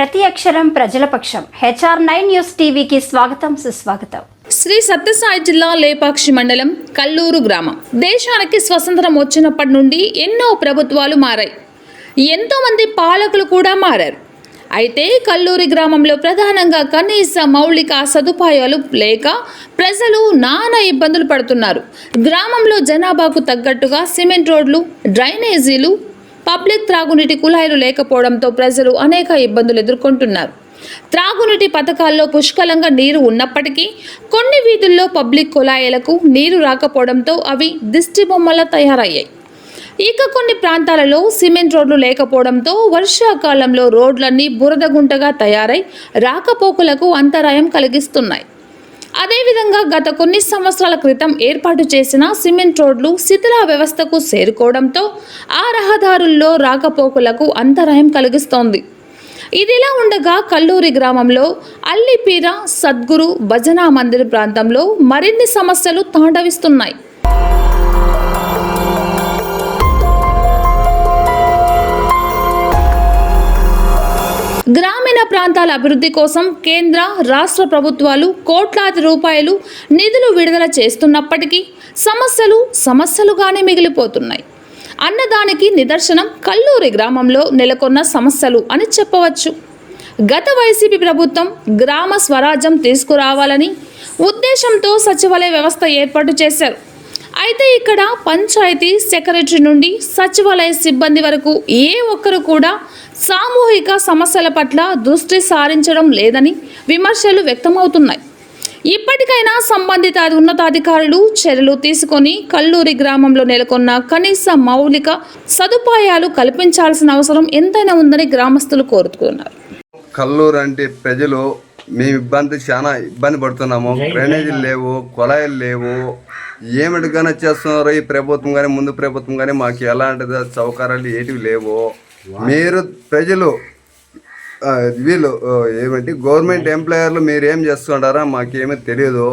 ప్రతి అక్షరం ప్రజల పక్షం. హెచ్ఆర్ నైన్ న్యూస్ టీవీకి స్వాగతం సుస్వాగతం. శ్రీ సత్యసాయి జిల్లా లేపాక్షి మండలం కల్లూరు గ్రామం. దేశానికి స్వతంత్రం వచ్చినప్పటి నుండి ఎన్నో ప్రభుత్వాలు మారాయి. ఎంతో మంది పాలకులు కూడా మారారు. అయితే కల్లూరి గ్రామంలో ప్రధానంగా కనీస మౌలిక సదుపాయాలు లేక ప్రజలు నానా ఇబ్బందులు పడుతున్నారు. గ్రామంలో జనాభాకు తగ్గట్టుగా సిమెంట్ రోడ్లు డ్రైనేజీలు పబ్లిక్ త్రాగునీటి కుళాయిలు లేకపోవడంతో ప్రజలు అనేక ఇబ్బందులు ఎదుర్కొంటున్నారు. త్రాగునీటి పథకాల్లో పుష్కలంగా నీరు ఉన్నప్పటికీ కొన్ని వీధుల్లో పబ్లిక్ కుళాయిలకు నీరు రాకపోవడంతో అవి దిష్టిబొమ్మల తయారయ్యాయి. ఇక కొన్ని ప్రాంతాలలో సిమెంట్ రోడ్లు లేకపోవడంతో వర్షాకాలంలో రోడ్లన్నీ బురద గుంటగా తయారై రాకపోకలకు అంతరాయం కలిగిస్తున్నాయి. అదేవిధంగా గత కొన్ని సంవత్సరాల క్రితం ఏర్పాటు చేసిన సిమెంట్ రోడ్లు శిథిల వ్యవస్థకు చేరుకోవడంతో ఆ రహదారుల్లో రాకపోకలకు అంతరాయం కలిగిస్తోంది. ఇదిలా ఉండగా కల్లూరి గ్రామంలో అల్లిపీర సద్గురు భజనా మందిర్ ప్రాంతంలో మరిన్ని సమస్యలు తాండవిస్తున్నాయి. గ్రామీణ ప్రాంతాల అభివృద్ధి కోసం కేంద్ర రాష్ట్ర ప్రభుత్వాలు కోట్లాది రూపాయలు నిధులు విడుదల చేస్తున్నప్పటికీ సమస్యలు సమస్యలుగానే మిగిలిపోతున్నాయి. అన్నదానికి నిదర్శనం కల్లూరి గ్రామంలో నెలకొన్న సమస్యలు అని చెప్పవచ్చు. గత వైసీపీ ప్రభుత్వం గ్రామ స్వరాజ్యం తీసుకురావాలని ఉద్దేశంతో సచివాలయ వ్యవస్థ ఏర్పాటు చేశారు. అయితే ఇక్కడ పంచాయతీ సెక్రటరీ నుండి సచివాలయ సిబ్బంది వరకు ఏ ఒక్కరు కూడా సామూహిక సమస్యల పట్ల దృష్టి సారించడం లేదని విమర్శలు వ్యక్తమవుతున్నాయి. ఇప్పటికైనా సంబంధిత ఉన్నతాధికారులు చర్యలు తీసుకొని కల్లూరి గ్రామంలో నెలకొన్న కనీస మౌలిక సదుపాయాలు కల్పించాల్సిన అవసరం ఎంతైనా ఉందని గ్రామస్తులు కోరుతున్నారు. కల్లూరు అంటే ప్రజలు మేము ఇబ్బంది చాలా ఇబ్బంది పడుతున్నాము. డ్రైనేజీలు లేవు కుళాయిలు లేవు. ఏమిటిగానే చేస్తున్నారో ఈ ప్రభుత్వం కానీ ముందు ప్రభుత్వం కానీ మాకు ఎలాంటి సౌకర్యాలు ఏటివి లేవు. మీరు ప్రజలు వీళ్ళు ఏమంటే గవర్నమెంట్ ఎంప్లాయర్లు మీరు ఏం చేస్తుంటారో మాకేమీ తెలియదు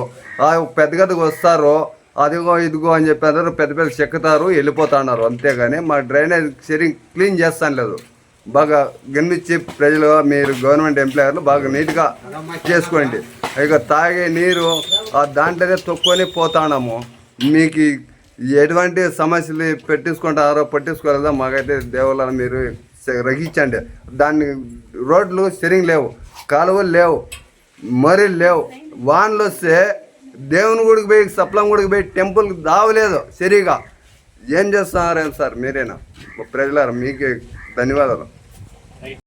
ఆ పెద్ద గదికి వస్తారు అదిగో ఇదిగో అని చెప్పారు పెద్ద పెద్ద చెక్కుతారు వెళ్ళిపోతున్నారు. అంతేగాని మా డ్రైనేజ్ సరి క్లీన్ చేస్తాను లేదు. బాగా గమనించి ప్రజలు మీరు గవర్నమెంట్ ఎంప్లాయర్లు బాగా నీట్గా చేసుకోండి. ఇక తాగే నీరు ఆ దాంట్లోనే తొక్కుని పోతాము మీకు ఎటువంటి సమస్యలు పెట్టించుకుంటారో పట్టించుకోలేదా? మాకైతే దేవుళ్ళని మీరు రగించండి దాన్ని రోడ్లు సరిగా లేవు కాలువలు లేవు మరి లేవు. వానలు వస్తే దేవుని గుడికి పోయి సప్లం గుడికి పోయి టెంపుల్కి దావలేదు సరిగా. ఏం చేస్తున్నారేం సార్? మీరేనా? ప్రజలారా మీకే ధన్యవాదాలు.